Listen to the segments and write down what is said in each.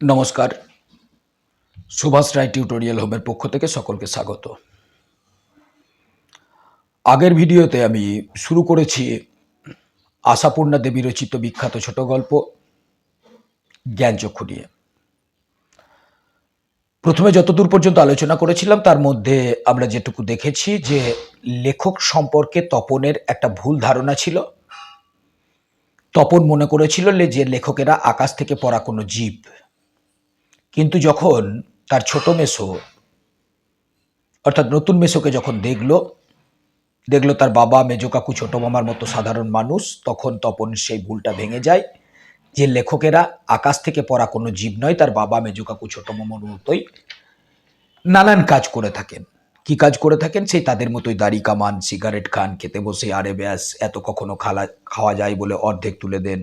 নমস্কার। সুভাষ রায় টিউটোরিয়াল হোমের পক্ষ থেকে সকলকে স্বাগত। আগের ভিডিওতে আমি শুরু করেছি আশাপূর্ণা দেবী রচিত বিখ্যাত ছোট গল্প, জ্ঞানচক্ষু নিয়ে। প্রথমে যতদূর পর্যন্ত আলোচনা করেছিলাম, তার মধ্যে আমরা যেটুকু দেখেছি যে লেখক সম্পর্কে তপনের একটা ভুল ধারণা ছিল। তপন মনে করেছিল যে লেখকেরা আকাশ থেকে পড়া কোনো জীব কিন্তু যখন তার ছোট মেসো, অর্থাৎ নতুন মেসোকে যখন দেখল দেখল তার বাবা মেজো কাকু ছোট মামার মতো সাধারণ মানুষ, তখন তপন সেই ভুলটা ভেঙে যায় যে লেখকেরা আকাশ থেকে পড়া কোনো জীব নয়, তার বাবা মেজো কাকু ছোট মামার মতোই নানান কাজ করে থাকেন। কি কাজ করে থাকেন? সেই তাদের মতোই দাড়ি কামান, সিগারেট খান, খেতে বসে, আরে ব্যাস, এত কখনো খালা খাওয়া যায় বলে অর্ধেক তুলে দেন।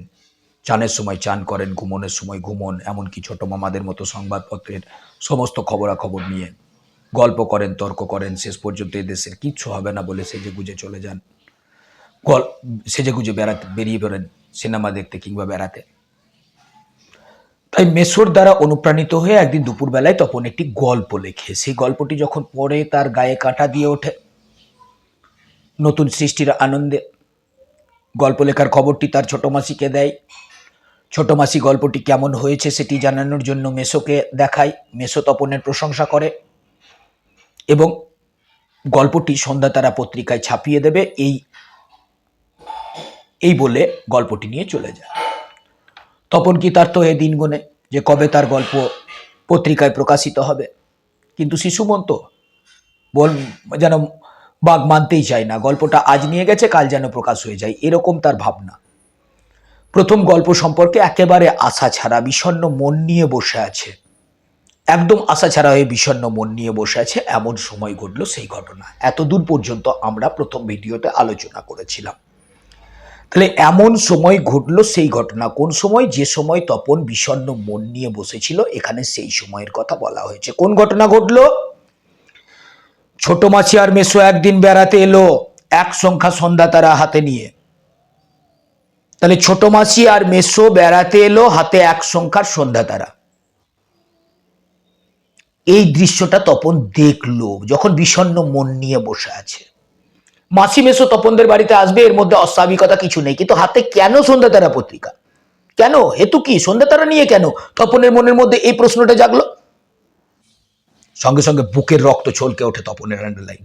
চানের সময় চান করেন, ঘুমনের সময় ঘুমন, এমনকি ছোট মামাদের মতো সংবাদপত্রের সমস্ত খবরাখবর নিয়ে গল্প করেন, তর্ক করেন, শেষ পর্যন্ত এদেশের কিচ্ছু হবে না বলে সেজে গুজে চলে যান। গল সেজে গুজে বেড়াতে বেরিয়ে পড়েন সিনেমা দেখতে কিংবা বেড়াতে। তাই মেসোর দ্বারা অনুপ্রাণিত হয়ে একদিন দুপুরবেলায় তপন একটি গল্প লেখে। সেই গল্পটি যখন পড়ে, তার গায়ে কাঁটা দিয়ে ওঠে। নতুন সৃষ্টির আনন্দে গল্প লেখার খবরটি তার ছোট মাসিকে দেয়। ছোট মাসি গল্পটি কেমন হয়েছে সেটি জানানোর জন্য মেসোকে দেখায় মেসো তপনের প্রশংসা করে এবং গল্পটি সন্ধ্যা তারা পত্রিকায় ছাপিয়ে দেবে। এই এই বলে গল্পটি নিয়ে চলে যায়। তপন কি তার তো এ দিন গুনে যে কবে তার গল্প পত্রিকায় প্রকাশিত হবে? কিন্তু শিশুমন্ত বল যেন বাঘ মানতেই চায় না, গল্পটা আজ নিয়ে গেছে, কাল যেন প্রকাশ হয়ে যায়, এরকম তার ভাবনা। প্রথম গল্প সম্পর্কে একেবারে আশা ছাড়া, বিষণ্ণ মন নিয়ে বসে আছে। একদম আশা ছাড়া হয়ে বিষণ্ণ মন নিয়ে বসে আছে, এমন সময় ঘটলো সেই ঘটনা। এত দূর পর্যন্ত আমরা প্রথম ভিডিওতে আলোচনা করেছিলাম। তাহলে এমন সময় ঘটলো সেই ঘটনা, কোন সময়? যে সময় তপন বিষণ্ণ মন নিয়ে বসেছিল, এখানে সেই সময়ের কথা বলা হয়েছে। কোন ঘটনা ঘটলো? ছোট মাছি আর মেসো একদিন বেড়াতে এলো, এক সংখ্যা সন্ধ্যা তারা হাতে নিয়ে। তাহলে ছোট মাসি আর মেসো বেড়াতে এলো, হাতে এক সংখ্যার সন্ধ্যা তারা। এই দৃশ্যটা তপন দেখল, যখন বিষণ্ণ মন নিয়ে বসে আছে। মাসি মেসো তপনদের বাড়িতে আসবে, এর মধ্যে অস্বাভাবিকতা কিছু নেই, কিন্তু হাতে কেন সন্ধ্যা তারা পত্রিকা? কেন? হেতু কি? সন্ধ্যা তারা নিয়ে কেন? তপনের মনের মধ্যে এই প্রশ্নটা জাগলো। সঙ্গে সঙ্গে বুকের রক্ত ছলকে ওঠে তপনের আন্ডারলাইন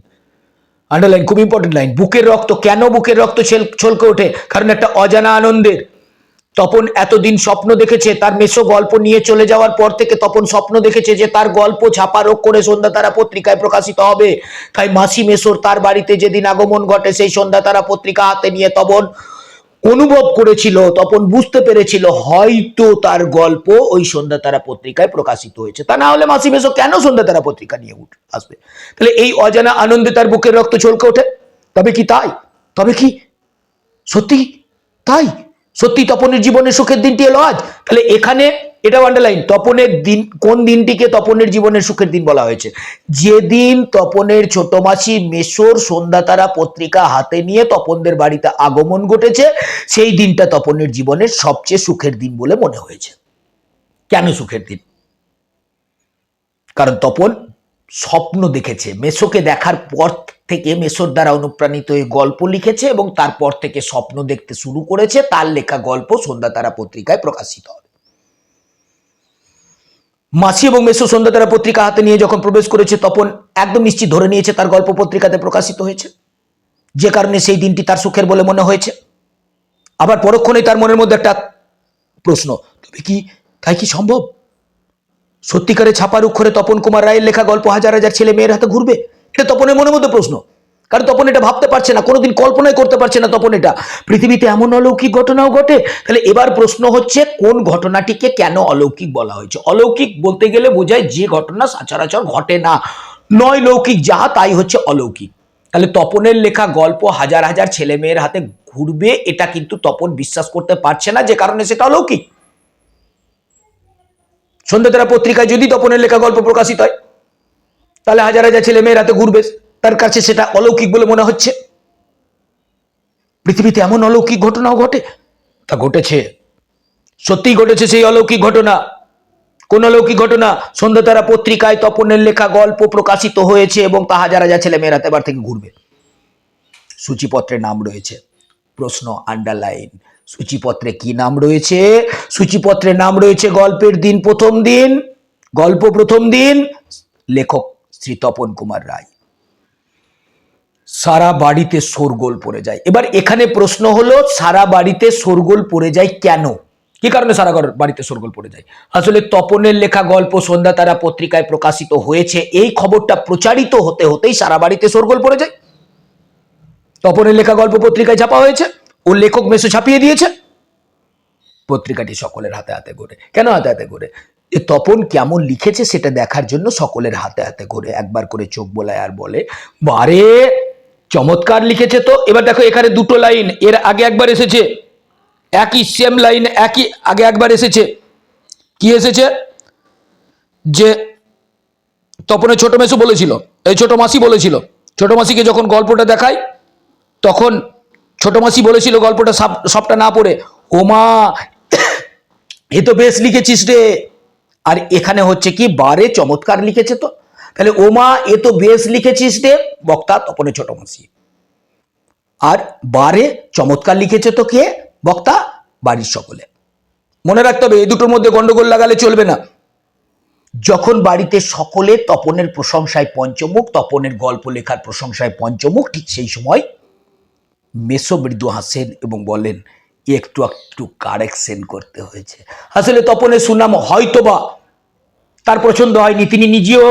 আন্ডারলাইন খুব ইম্পর্টেন্ট লাইন বুকের রক্ত, কেন বুকের রক্ত ছলকে ওঠে? কারণ একটা অজানা আনন্দের। তপন এতদিন স্বপ্ন দেখেছে, তার মেসো গল্প নিয়ে চলে যাওয়ার পর থেকে তপন স্বপ্ন দেখেছে যে তার গল্প ছাপারোগ করে সন্ধ্যা তারা পত্রিকায় প্রকাশিত হবে। তাই মাসি মেসোর তার বাড়িতে যেদিন আগমন ঘটে, সেই সন্ধ্যা তারা পত্রিকা হাতে নিয়ে তপন অনুভব করেছিল, তপন বুঝতে পেরেছিল, হয়তো তার গল্প ওই সন্ধ্যা তারা পত্রিকায় প্রকাশিত হয়েছে। তা না হলে মাসি মেসো কেন সন্ধ্যা তারা পত্রিকা নিয়ে উঠ, আসবে? তাহলে এই অজানা আনন্দে তার বুকের রক্ত ছলকে ওঠে? তবে কি তাই? তবে কি সত্যি তাই? সত্যি তপনের জীবনের সুখের দিনটি এলো আজ? তাহলে এখানে এটা আন্ডারলাইন তপনের দিন, কোন দিনটিকে তপনের জীবনের সুখের দিন বলা হয়েছে? যেদিন তপনের ছোট মাসি মেসোর সন্ধ্যা তারা পত্রিকা হাতে নিয়ে তপনদের বাড়িতে আগমন ঘটেছে, সেই দিনটা তপনের জীবনের সবচেয়ে সুখের দিন বলে মনে হয়েছে। কেন সুখের দিন? কারণ তপন স্বপ্ন দেখেছে। মেসোকে দেখার পর থেকে মেসোর দ্বারা অনুপ্রাণিত হয়ে গল্প লিখেছে এবং তারপর থেকে স্বপ্ন দেখতে শুরু করেছে। তার লেখা গল্প সন্ধ্যা তারা পত্রিকায় প্রকাশিত হবে। মাসি এবং মেসো সন্ধ্যা তারা পত্রিকা হাতে নিয়ে যখন প্রবেশ করেছে, তপন একদম নিশ্চিত ধরে নিয়েছে, তার গল্প পত্রিকাতে প্রকাশিত হয়েছে। যে কারণে সেই দিনটি তার সুখের বলে মনে হয়েছে। আবার পরক্ষণেই তার মনের মধ্যে একটা প্রশ্ন, তবে কি তাই কি সম্ভব? সত্যিকারে ছাপার অক্ষরে তপন কুমার রায়ের লেখা গল্প হাজার হাজার ছেলে মেয়ের হাতে ঘুরবে? এটা তপনের মনের মধ্যে প্রশ্ন। কারণ তপন এটা ভাবতে পারছে না, কোনোদিন কল্পনাই করতে পারছে না তপন এটা। পৃথিবীতে এমন অলৌকিক ঘটনাও ঘটে। তাহলে এবার প্রশ্ন হচ্ছে, কোন ঘটনাটিকে কেন অলৌকিক বলা হয়েছে? অলৌকিক বলতে গেলে বোঝায় যে ঘটনা সচরাচর ঘটে না। নয় লৌকিক, যাহা তাই হচ্ছে অলৌকিক। তাহলে তপনের লেখা গল্প হাজার হাজার ছেলে মেয়ের হাতে ঘুরবে, এটা কিন্তু তপন বিশ্বাস করতে পারছে না, যে কারণে সেটা অলৌকিক। সন্ধ্যাতারা পত্রিকায় যদি তপনের লেখা গল্প প্রকাশিত হয়, তাহলে হাজার হাজার ছেলে মেয়ের হাতে ঘুরবে। তার কাছে সেটা অলৌকিক বলে মনে হচ্ছে। পৃথিবীতে এমন অলৌকিক ঘটনাও ঘটে, তা ঘটেছে। সত্যিই ঘটেছে সেই অলৌকিক ঘটনা। কোন অলৌকিক ঘটনা? সন্ধ্যাতারা পত্রিকায় তপনের লেখা গল্প প্রকাশিত হয়েছে এবং তাহা যারা যা ছেলে মেয়েরা এবার থেকে ঘুরবে। সূচিপত্রে নাম রয়েছে। প্রশ্ন আন্ডারলাইন সূচিপত্রে কি নাম রয়েছে? সূচিপত্রে নাম রয়েছে গল্পের দিন প্রথম দিন, গল্প প্রথম দিন, লেখক শ্রী তপন কুমার রায়। সারা বাড়িতে শোরগোল পড়ে যায়। এবার এখানে প্রশ্ন হলো, সারা বাড়িতে শোরগোল পড়ে যায় কেন? কি কারণে সারা ঘর- বাড়িতে শোরগোল পড়ে যায়? আসলে তপনের লেখা গল্প সন্ধ্যা তারা পত্রিকায় প্রকাশিত হয়েছে। এই খবরটা প্রচারিত হতে হতেই সারা বাড়িতে শোরগোল পড়ে যায়। তপনের লেখা গল্প পত্রিকায় ছাপা হয়েছে। ও লেখক মেসো ছাপিয়ে দিয়েছে। পত্রিকাটি সকলের হাতে হাতে ঘোরে। কেন হাতে হাতে ঘোরে? এ তপন কেমন লিখেছে সেটা দেখার জন্য সকলের হাতে হাতে ঘোরে। একবার করে চোখ বোলায় আর বলে, বারে চমৎকার লিখেছে তো। এবার দেখো এখানে দুটো লাইন এর আগে একবার এসেছে। একই সেম লাইন একই আগে একবার এসেছে। কি এসেছে? যে তপনের ছোট মেসু বলেছিল, এই ছোট মাসি বলেছিল। ছোট মাসিকে যখন গল্পটা দেখায়, তখন ছোট মাসি বলেছিল গল্পটা সব- সবটা না পড়ে, ওমা, এ তো বেশ লিখেছিস রে। আর এখানে হচ্ছে কি, বারে চমৎকার লিখেছে তো। তাহলে ওমা, এ তো বেশ লিখেছিস রে, বক্তা তপনে ছোট মাসি। আর বারে চমৎকার লিখেছে তো কে? বক্তা, বাড়ির সকলে। মনে রাখতে হবে এই দুটোর মধ্যে গন্ডগোল লাগালে চলবে না। যখন বাড়িতে সকলে তপনের প্রশংসায় পঞ্চমুখ, তপনের গল্প লেখার প্রশংসায় পঞ্চমুখ, ঠিক সেই সময় মেসো মৃদু হাসেন এবং বলেন, একটু একটু কারেকশন করতে হয়েছে। আসলে তপনের সুনাম হয়তোবা তার পছন্দ হয়নি, তিনি নিজেও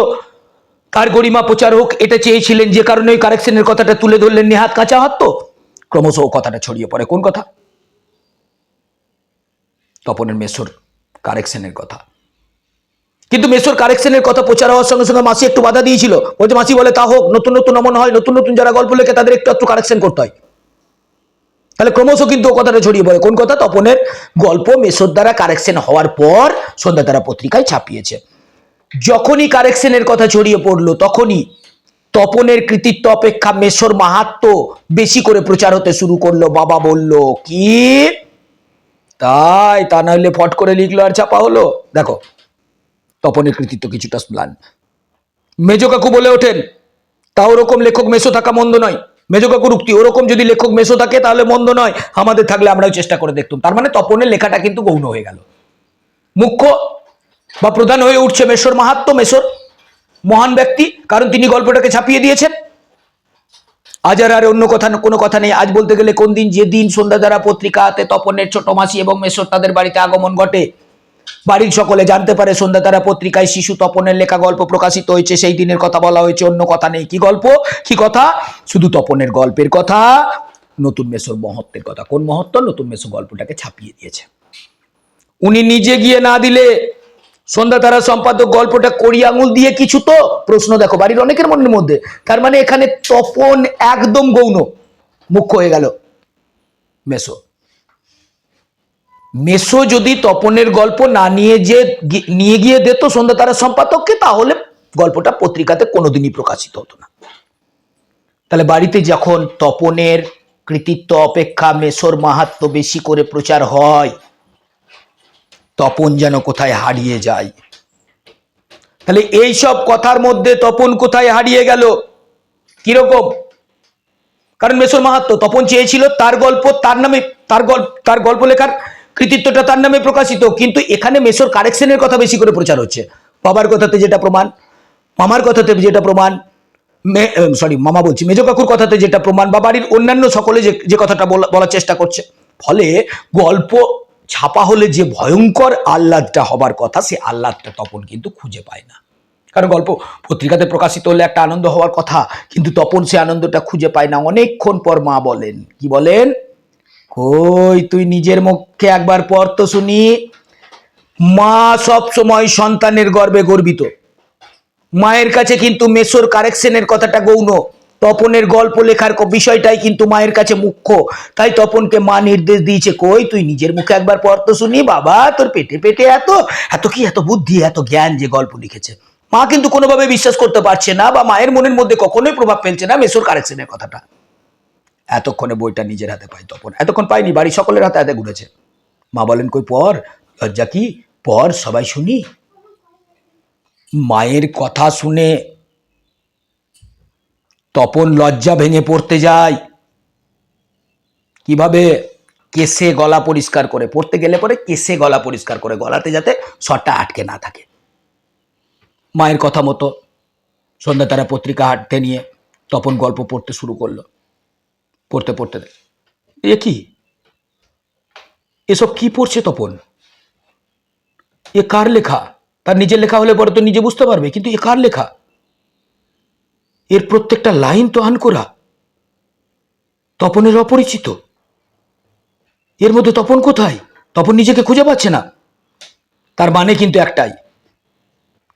তার গরিমা প্রচার হোক, এটা চেয়েছিলেন যে কারণে ওই কারেকশনের কথাটা তুলে ধরলেন, নেহাত কাঁচা হাত তো? ক্রমশ কথাটা ছড়িয়ে পড়ে। কোন কথা? তপনের মেসোর কারেকশনের কথা। কিন্তু মেসোর কারেকশনের কথা প্রচার হওয়ার সঙ্গে সঙ্গে মাসি একটু বাধা দিয়েছিল। বলছে, মাসি, বলে তা হোক, নতুন নতুন অমন হয়, নতুন নতুন যারা গল্প লেখে, তাদের একটু একটু কারেকশন করতে হয়। তাহলে ক্রমশ কিন্তু ও কথাটা ছড়িয়ে পড়ে। কোন কথা? তপনের গল্প মেসোর দ্বারা কারেকশন হওয়ার পর সন্ধ্যা তারা পত্রিকায় ছাপিয়েছে। যখনই কারেকশনের কথা ছড়িয়ে পড়ল, তখনই তপনের কৃতিত্ব অপেক্ষা মেসোর মাহাত্ম বেশি করে প্রচার হতে শুরু করল। বাবা বলল, কি? তাই? তা নাহলে ফট করে লিখলো আর ছাপা হলো? দেখো, তপনের কৃতিত্ব কিছুটা স্ম্লান মেজ কাকু বলে ওঠেন, তা ওরকম লেখক মেসো থাকা মন্দ নয়। মেজ কাকুর উক্তি ওরকম যদি লেখক মেশো থাকে তাহলে মন্দ নয়। আমাদের থাকলে আমরাও চেষ্টা করে দেখতাম। তার মানে তপনের লেখাটা কিন্তু গৌণ হয়ে গেল। মুখ্য বা প্রধান হয়ে উঠছে মেসোর মাহাত্ম মেসোর মহান ব্যক্তি, কারণ তিনি গল্পটাকে ছাপিয়ে দিয়েছেন। আজ আর অন্য কথা, কোনো কথা নেই। আজ বলতে গেলে কোন দিন যে দিন সন্ধ্যা দ্বারা পত্রিকাতে তপনের ছোট মাসি এবং মেসোর তাদের বাড়িতে আগমন ঘটে, বাড়ির সকলে জানতে পারে সন্ধ্যা তারা পত্রিকায় শিশু তপনের লেখা গল্প প্রকাশিত হয়েছে, সেই দিনের কথা বলা হয়েছে, অন্য কথা নেই। কি গল্প? কি কথা? শুধু তপনের গল্পের কথা, নতুন মেসোর মহত্বের কথা। কোন মহত্ব? নতুন মেসো গল্পটাকে ছাপিয়ে দিয়েছে। উনি নিজে গিয়ে না দিলে সন্ধ্যা তারা সম্পাদক গল্পটা কড়ি আঙুল দিয়ে কিছু তো প্রশ্ন দেখো, বাড়ির অনেকের মনের মধ্যে। তার মানে এখানে তপন একদম গৌণ। মুখ্য হয়ে গেল। মেসো। মেসো যদি তপনের গল্প না নিয়ে যে নিয়ে গিয়ে দিত সন্ধ্যা তারা সম্পাদককে, তাহলে গল্পটা পত্রিকাতে কোনোদিনই প্রকাশিত হতো না। তাহলে বাড়িতে যখন তপনের কৃতিত্ব, অপেক্ষা, মেসোর মাহাত্ম বেশি করে প্রচার হয় তপন যেন কোথায় হারিয়ে যায়। তাহলে এই সব কথার মধ্যে তপন কোথায় হারিয়ে গেল? কীরকম? কারণ মেসোর মাহাত্ম, তপন চেয়েছিল তার গল্প, তার নামে, তার গল্প তার গল্প লেখার কৃতিত্বটা তার নামে প্রকাশিত, কিন্তু এখানে মেসর কারেকশনের কথা বেশি করে প্রচার হচ্ছে। বাবার কথাতে যেটা প্রমাণ, মামার কথাতে যেটা প্রমাণ সরি মামা বলছি, মেজ কাকুর কথাতে যেটা প্রমাণ বা বাড়ির অন্যান্য সকলে যে যে কথাটা বলা- বলার চেষ্টা করছে। ফলে গল্প ছাপা হলে যে ভয়ঙ্কর আহ্লাদটা হবার কথা, সে আহ্লাদটা তপন কিন্তু খুঁজে পায় না। কারণ গল্প পত্রিকাতে প্রকাশিত হলে একটা আনন্দ হওয়ার কথা, কিন্তু তপন সে আনন্দটা খুঁজে পায় না। অনেকক্ষণ পর মা বলেন, কি বলেন? কই তুই নিজের মুখে একবার পর তো শুনি। মা সব সময় সন্তানের গর্বে গর্বিত। মায়ের কাছে কিন্তু মেসোর কারেকশনের কথাটা গৌণ। তপনের গল্প লেখার বিষয়টাই কিন্তু মায়ের কাছে মুখ্য। তাই তপনকে মা নির্দেশ দিয়েছে, কই, তুই নিজের মুখে একবার পড় তো শুনি, বাবা, তোর পেটে পেটে এত এত কি, এত বুদ্ধি, এত জ্ঞান যে গল্প লিখেছে। মা কিন্তু কোনোভাবে বিশ্বাস করতে পারছে না বা মায়ের মনের মধ্যে কখনোই প্রভাব ফেলছে না মেসোর কারেকশনের কথাটা। এতক্ষণে বইটা নিজের হাতে পাই তপন, এতক্ষণ পাইনি বাড়ি সকলের হাতে হাতে ঘুরেছে। মা বলেন, কই, পর, লজ্জা কি? পর, সবাই শুনি। মায়ের কথা শুনে তপন লজ্জা ভেঙে পড়তে যায়। কীভাবে কেসে গলা পরিষ্কার করে? পড়তে গেলে পরে কেসে গলা পরিষ্কার করে, গলাতে যাতে শটটা আটকে না থাকে। মায়ের কথা মতো সন্ধ্যা তারা পত্রিকা হাঁটতে নিয়ে তপন গল্প পড়তে শুরু করল। পড়তে পড়তে এ কি? এসব কি পড়ছে তপন? এ কার লেখা? তার নিজের লেখা হলে পরে তো নিজে বুঝতে পারবে, কিন্তু এ কার লেখা? এর প্রত্যেকটা লাইন তো আন করা তপনের অপরিচিত। এর মধ্যে তপন কোথায়? তপন নিজেকে খুঁজে পাচ্ছে না। তার মানে কিন্তু একটাই।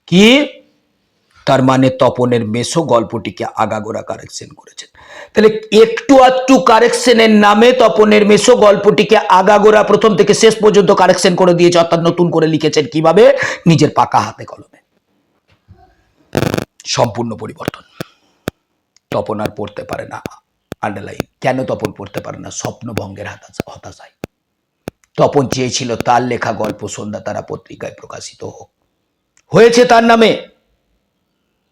কি? তার মানে তপনের মেসো গল্পটিকে আগাগোড়া কারেকশন করেছেন। তাহলে একটু আধটু কারেকশনের নামে তপনের মেসো গল্পটিকে আগাগোড়া প্রথম থেকে শেষ পর্যন্ত কারেকশন করে দিয়েছে, অর্থাৎ নতুন করে লিখেছেন কীভাবে? নিজের পাকা হাতে কলমে। সম্পূর্ণ পরিবর্তন। তপন আর পড়তে পারে না আন্ডারলাইন কেন তপন পড়তে পারে না? স্বপ্নভঙ্গের হতাশা, হতাশায়। তপন চেয়েছিল তার লেখা গল্প সন্ধ্যা তারা পত্রিকায় প্রকাশিত হোক। হয়েছে তার নামে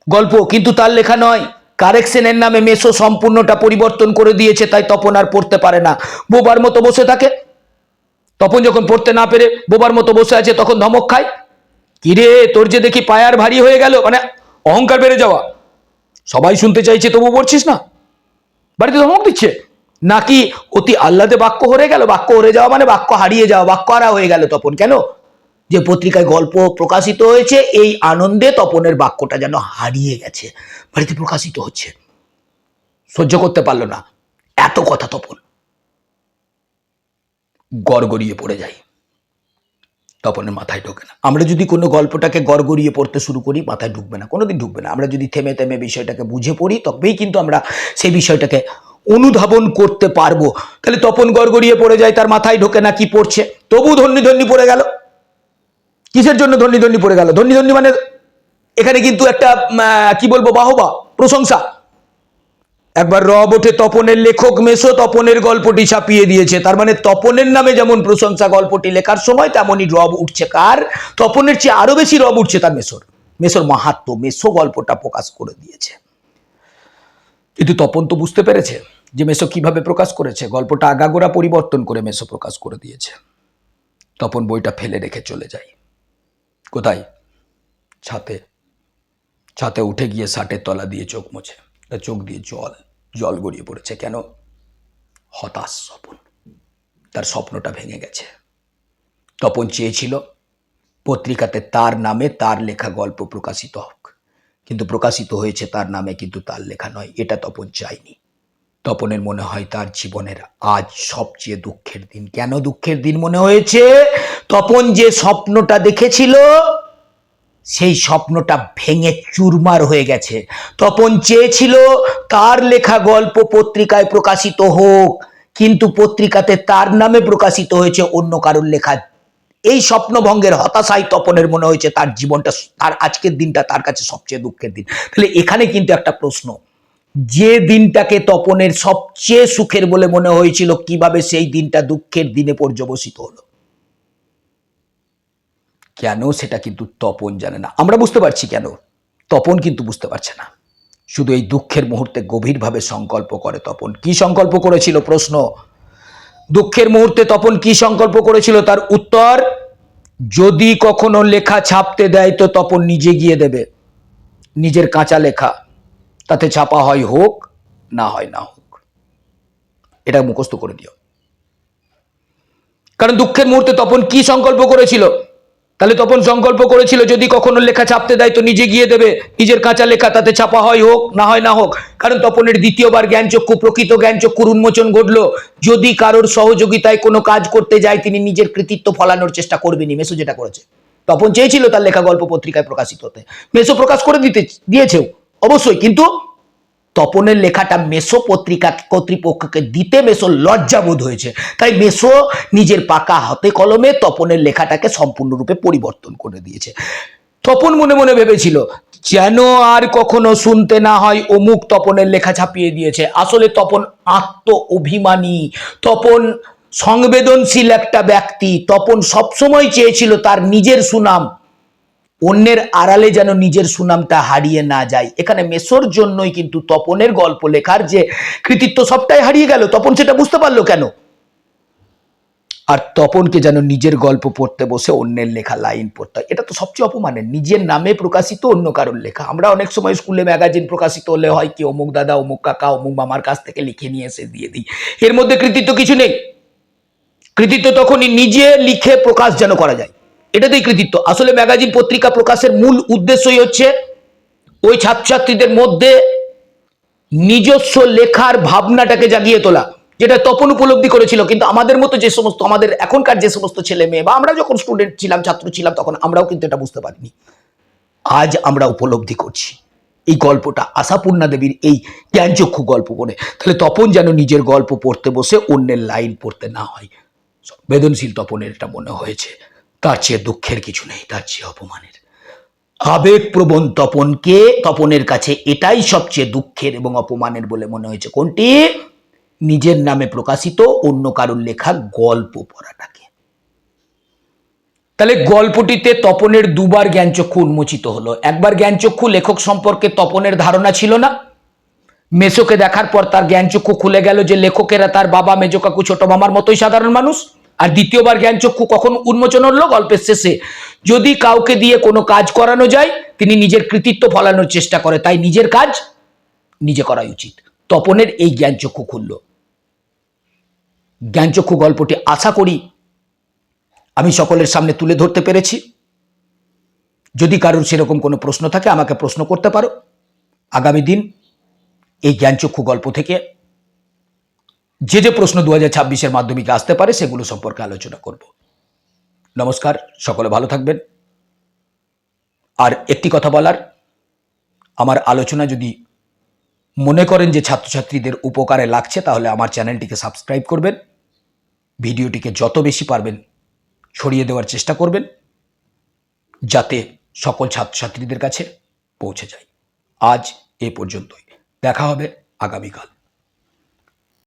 গল্প, কিন্তু তার লেখা নয়। কারেকশনের নামে মেসো সম্পূর্ণটা পরিবর্তন করে দিয়েছে, তাই তপন আর পড়তে পারে না। বোবার মতো বসে থাকে। তপন যখন পড়তে না পেরে বোবার মতো বসে আছে, তখন ধমক খায়। কিরে, তোর যে দেখি পায়ার ভারী হয়ে গেল মানে অহংকার বেড়ে যাওয়া। সবাই শুনতে চাইছে, তবু পড়ছিস না? বাড়িতে ধমক দিচ্ছে। নাকি অতি আহ্লাদে বাক্য হরে গেল? বাক্য হরে যাওয়া মানে বাক্য হারিয়ে যাওয়া, বাক্য হারা হয়ে গেল তপন। কেন? যে পত্রিকায় গল্প প্রকাশিত হয়েছে, এই আনন্দে তপনের বাক্যটা যেন হারিয়ে গেছে, বাড়িতে প্রকাশিত হচ্ছে। সহ্য করতে পারল না। এত কথা তপন। গড়গড়িয়ে পড়ে যায়। তপনের মাথায় ঢোকে না। আমরা যদি কোনো গল্পটাকে গড়গড়িয়ে পড়তে শুরু করি, মাথায় ঢুকবে না, কোনোদিন ঢুকবে না। আমরা যদি থেমে থেমে বিষয়টাকে বুঝে পড়ি, তবেই কিন্তু আমরা সেই বিষয়টাকে অনুধাবন করতে পারব। তাহলে তপন গড়গড়িয়ে পড়ে যায়, তার মাথায় ঢোকে না, কি পড়ছে? তবু ধন্যি ধন্যি পড়ে গেল। কিসের জন্য ধন্যি ধন্যি পড়ে গেল? ধন্যি ধন্যি মানে এখানে কিন্তু একটা কি বলব, বাহবা, প্রশংসা। একবার রব তপনের লেখক মেসো, তপনের গল্পটি ছাপিয়ে দিয়েছে। তার মানে তপনের নামে যেমন প্রশংসা গল্পটি লেখার সময়, তেমনই রব উঠছে কার? তপনের চেয়ে আরও বেশি রব উঠছে তার মেসোর। মেসোর মাহাত্ম, মেসো গল্পটা প্রকাশ করে দিয়েছে। কিন্তু তপন তো বুঝতে পেরেছে যে মেসো কীভাবে প্রকাশ করেছে। গল্পটা আগাগোড়া পরিবর্তন করে মেসো প্রকাশ করে দিয়েছে। তপন বইটা ফেলে রেখে চলে যায়। কোথায়? ছাতে। ছাতে উঠে গিয়ে ষাটের তলা দিয়ে চোখ মোছে। তার চোখ দিয়ে জল জল গড়িয়ে পড়েছে। কেন? হতাশ স্বপন। তার স্বপ্নটা ভেঙে গেছে। তপন চেয়েছিল পত্রিকাতে তার নামে তার লেখা গল্প প্রকাশিত হোক। কিন্তু প্রকাশিত হয়েছে তার নামে, কিন্তু তার লেখা নয়। এটা তপন চায়নি। তপনের মনে হয় তার জীবনের আজ সবচেয়ে দুঃখের দিন। কেন দুঃখের দিন মনে হয়েছে? তপন যে স্বপ্নটা দেখেছিল সেই স্বপ্নটা ভেঙে চুরমার হয়ে গেছে। তপন চেয়েছিল তার লেখা গল্প পত্রিকায় প্রকাশিত হোক? কিন্তু পত্রিকাতে তার নামে প্রকাশিত হয়েছে অন্য কারোর লেখা। এই স্বপ্নভঙ্গের হতাশায় তপনের মনে হয়েছে তার জীবনটা, তার আজকের দিনটা তার কাছে সবচেয়ে দুঃখের দিন। তাহলে এখানে কিন্তু একটা প্রশ্ন। যে দিনটাকে তপনের সবচেয়ে সুখের বলে মনে হয়েছিল, কীভাবে সেই দিনটা দুঃখের দিনে পর্যবসিত হলো? কেন সেটা কিন্তু তপন জানে না। আমরা বুঝতে পারছি কেন। তপন কিন্তু বুঝতে পারছে না। শুধু এই দুঃখের মুহূর্তে গভীরভাবে সংকল্প করে তপন। কি সংকল্প করেছিল প্রশ্ন? দুঃখের মুহূর্তে তপন কি সংকল্প করেছিল? তার উত্তর, যদি কখনো লেখা ছাপতে দেয় তো তপন নিজে গিয়ে দেবে। নিজের কাঁচা লেখা। তাতে ছাপা হয় হোক, না হয় না হোক। এটা মুখস্থ করে দিও। কারণ দুঃখের মুহূর্তে তপন কি সংকল্প করেছিল? তাহলে তপন সংকল্প করেছিল, যদি কখনো লেখা ছাপতে দেয় তো নিজে গিয়ে দেবে। নিজের কাঁচা লেখা তাতে ছাপা হয় হোক, না হয় না হোক। কারণ তপনের দ্বিতীয়বার জ্ঞানচক্ষু, প্রকৃত জ্ঞানচক্ষুর উন্মোচন ঘটলো। যদি কারোর সহযোগিতায় কোনো কাজ করতে যায়, তিনি নিজের কৃতিত্ব ফলানোর চেষ্টা করবেনি মেসো যেটা করেছে। তপন চেয়েছিল তার লেখা গল্প পত্রিকায় প্রকাশিত হতে। মেসো প্রকাশ করে দিতে, দিয়েছেও। অবশ্যই, কিন্তু তপনের লেখাটা মেসো পত্রিকা কর্তৃপক্ষকে দিতে মেসো লজ্জা বোধ হয়েছে। তাই মেসো নিজের পাকা হাতে কলমে তপনের লেখাটাকে সম্পূর্ণরূপে পরিবর্তন করে দিয়েছে। তপন মনে মনে ভেবেছিল, যেন আর কখনো শুনতে না হয় অমুক তপনের লেখা ছাপিয়ে দিয়েছে। আসলে তপন আত্ম অভিমানী তপন সংবেদনশীল একটা ব্যক্তি। তপন সবসময় চেয়েছিল তার নিজের সুনাম অন্যের আড়ালে যেন নিজের সুনামটা হারিয়ে না যায়। এখানে মেসোর জন্যই কিন্তু তপনের গল্প লেখার যে কৃতিত্ব সবটাই হারিয়ে গেল। তপন সেটা বুঝতে পারল কেন? আর তপনকে যেন নিজের গল্প পড়তে বসে অন্যের লেখা লাইন পড়তে হয়। এটা তো সবচেয়ে অপমানের। নিজের নামে প্রকাশিত অন্য কারোর লেখা। আমরা অনেক সময় স্কুলে ম্যাগাজিন প্রকাশিত হলে হয় কি, অমুক দাদা, অমুক কাকা, অমুক মামার কাছ থেকে লিখে নিয়ে এসে দিয়ে দিই। এর মধ্যে কৃতিত্ব কিছু নেই। কৃতিত্ব তখনই নিজে লিখে প্রকাশ যেন করা যায়। এটাতেই কৃতিত্ব। আসলে ম্যাগাজিন পত্রিকা প্রকাশের মূল উদ্দেশ্যই হচ্ছে ওই ছাত্রছাত্রীদের মধ্যে নিজস্ব লেখার ভাবনাটাকে জাগিয়ে তোলা, যেটা তপন উপলব্ধি করেছিল। কিন্তু আমাদের মতো যে সমস্ত, আমাদের এখনকার যে সমস্ত ছেলে মেয়ে, বা আমরা যখন স্টুডেন্ট ছিলাম, ছাত্র ছিলাম, তখন আমরাও কিন্তু এটা বুঝতে পারিনি। আজ আমরা উপলব্ধি করছি এই গল্পটা আশাপূর্ণা দেবীর এই জ্ঞানচক্ষু গল্প পড়ে তাহলে তপন যেন নিজের গল্প পড়তে বসে অন্যের লাইন পড়তে না হয়। বেদনশীল তপনের এটা মনে হয়েছে। তার চেয়ে দুঃখের কিছু নেই, তার চেয়ে অপমানের। আবেগপ্রবণ তপনকে, তপনের কাছে এটাই সবচেয়ে দুঃখের এবং অপমানের বলে মনে হয়েছে কোনটি? নিজের নামে প্রকাশিত, অন্য কারোর লেখা গল্প পড়াটাকে। তাহলে গল্পটিতে তপনের দুবার জ্ঞানচক্ষু উন্মোচিত হলো। একবার জ্ঞানচক্ষু লেখক সম্পর্কে তপনের ধারণা ছিল না। মেসোকে দেখার পর তার জ্ঞানচক্ষু খুলে গেল যে লেখকেরা তার বাবা মেজো কাকু ছোট মামার মতোই সাধারণ মানুষ। আর দ্বিতীয়বার জ্ঞানচক্ষু কখন উন্মোচন হলো? গল্পের শেষে। যদি কাউকে দিয়ে কোনো কাজ করানো যায়, তিনি নিজের কৃতিত্ব ফলানোর চেষ্টা করে। তাই নিজের কাজ নিজে করাই উচিত। তপনের এই জ্ঞানচক্ষু খুলল। জ্ঞানচক্ষু গল্পটি আশা করি আমি সকলের সামনে তুলে ধরতে পেরেছি। যদি কারোর সেরকম কোনো প্রশ্ন থাকে, আমাকে প্রশ্ন করতে পারো। আগামী দিন এই জ্ঞানচক্ষু গল্প থেকে যে যে প্রশ্ন দু হাজার ছাব্বিশের মাধ্যমিকে আসতে পারে, সেগুলো সম্পর্কে আলোচনা করব। নমস্কার, সকলে ভালো থাকবেন। আর একটি কথা বলার, আমার আলোচনা যদি মনে করেন যে ছাত্রছাত্রীদের উপকারে লাগছে, তাহলে আমার চ্যানেলটিকে সাবস্ক্রাইব করবেন। ভিডিওটিকে যত বেশি পারবেন ছড়িয়ে দেওয়ার চেষ্টা করবেন, যাতে সকল ছাত্রছাত্রীদের কাছে পৌঁছে যায়। আজ এ পর্যন্তই। দেখা হবে আগামীকাল।